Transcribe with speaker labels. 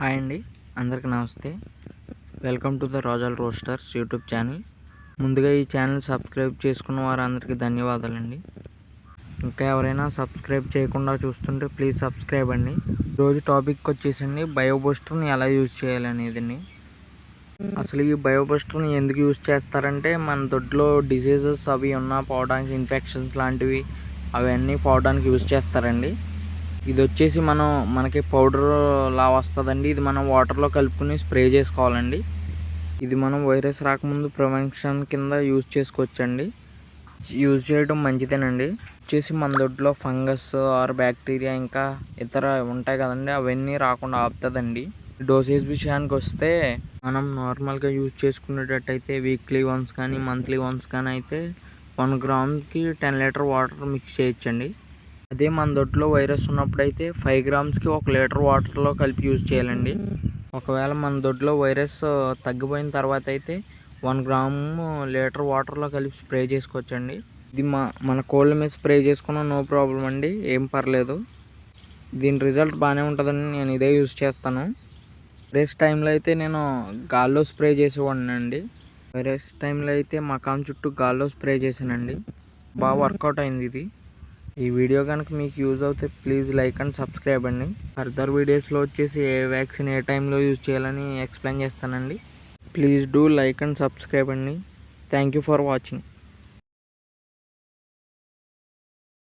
Speaker 1: Hi అండి అందరికీ నమస్తే. Welcome to the Rajal roasters YouTube channel. ముందుగా ఈ ఛానల్ సబ్స్క్రైబ్ చేసుకున్న వారందరికీ ధన్యవాదాలండి. ఇంకా ఎవరైనా సబ్స్క్రైబ్ చేయకుండా చూస్తుంటే ప్లీజ్ సబ్స్క్రైబ్ అండి. రోజు టాపిక్ వచ్చేసండి బయోబూస్టర్ని ఎలా యూజ్ చేయాలనేదండి. అసలు ఈ బయోబూస్టర్ని ఎందుకు యూజ్ చేస్తారంటే మన దొడ్లో డిసీజెస్ అవి ఉన్నా పోవడానికి ఇన్ఫెక్షన్స్ లాంటివి అవన్నీ పోవడానికి యూజ్ చేస్తారండి. ఇది వచ్చేసి మనం మనకి పౌడర్ లా వస్తుందండి. ఇది మనం వాటర్లో కలుపుకుని స్ప్రే చేసుకోవాలండి. ఇది మనం వైరస్ రాకముందు ప్రివెన్షన్ కింద యూజ్ చేసుకోవచ్చండి. యూజ్ చేయడం మంచిదేనండి. వచ్చేసి మన దొడ్లో ఫంగస్ ఆర్ బ్యాక్టీరియా ఇంకా ఇతర ఉంటాయి కదండి. అవన్నీ రాకుండా ఆపుతుందండి. డోసేజ్ విషయానికి వస్తే మనం నార్మల్గా యూజ్ చేసుకునేటట్టయితే వీక్లీ వన్స్ కానీ మంత్లీ వన్స్ కానీ అయితే వన్ గ్రామ్కి టెన్ లీటర్ వాటర్ మిక్స్ చేయొచ్చండి. అదే మన దొడ్లో వైరస్ ఉన్నప్పుడు అయితే ఫైవ్ గ్రామ్స్కి ఒక లీటర్ వాటర్లో కలిపి యూజ్ చేయాలండి. ఒకవేళ మన దొడ్లో వైరస్ తగ్గిపోయిన తర్వాత అయితే వన్ గ్రామ్ లీటర్ వాటర్లో కలిపి స్ప్రే చేసుకోవచ్చండి. ఇది మా మన కోళ్ళ మీద స్ప్రే చేసుకున్న నో ప్రాబ్లం అండి ఏం పర్లేదు. దీని రిజల్ట్ బాగానే ఉంటుందని నేను ఇదే యూజ్ చేస్తాను. రేస్ టైంలో అయితే నేను గాల్లో స్ప్రే చేసేవాడిని అండి. వైరస్ టైంలో అయితే మకాం చుట్టూ గాల్లో స్ప్రే చేశానండి. బాగా వర్కౌట్ అయింది ఇది. ఈ వీడియో కనుక మీకు యూజ్ అవుతే ప్లీజ్ లైక్ అండ్ సబ్స్క్రైబ్ అండి. ఫర్దర్ వీడియోస్లో వచ్చేసి ఏ వ్యాక్సిన్ ఏ టైంలో యూజ్ చేయాలని ఎక్స్ప్లెయిన్ చేస్తానండి. Please do like and subscribe అండి. Thank you for watching.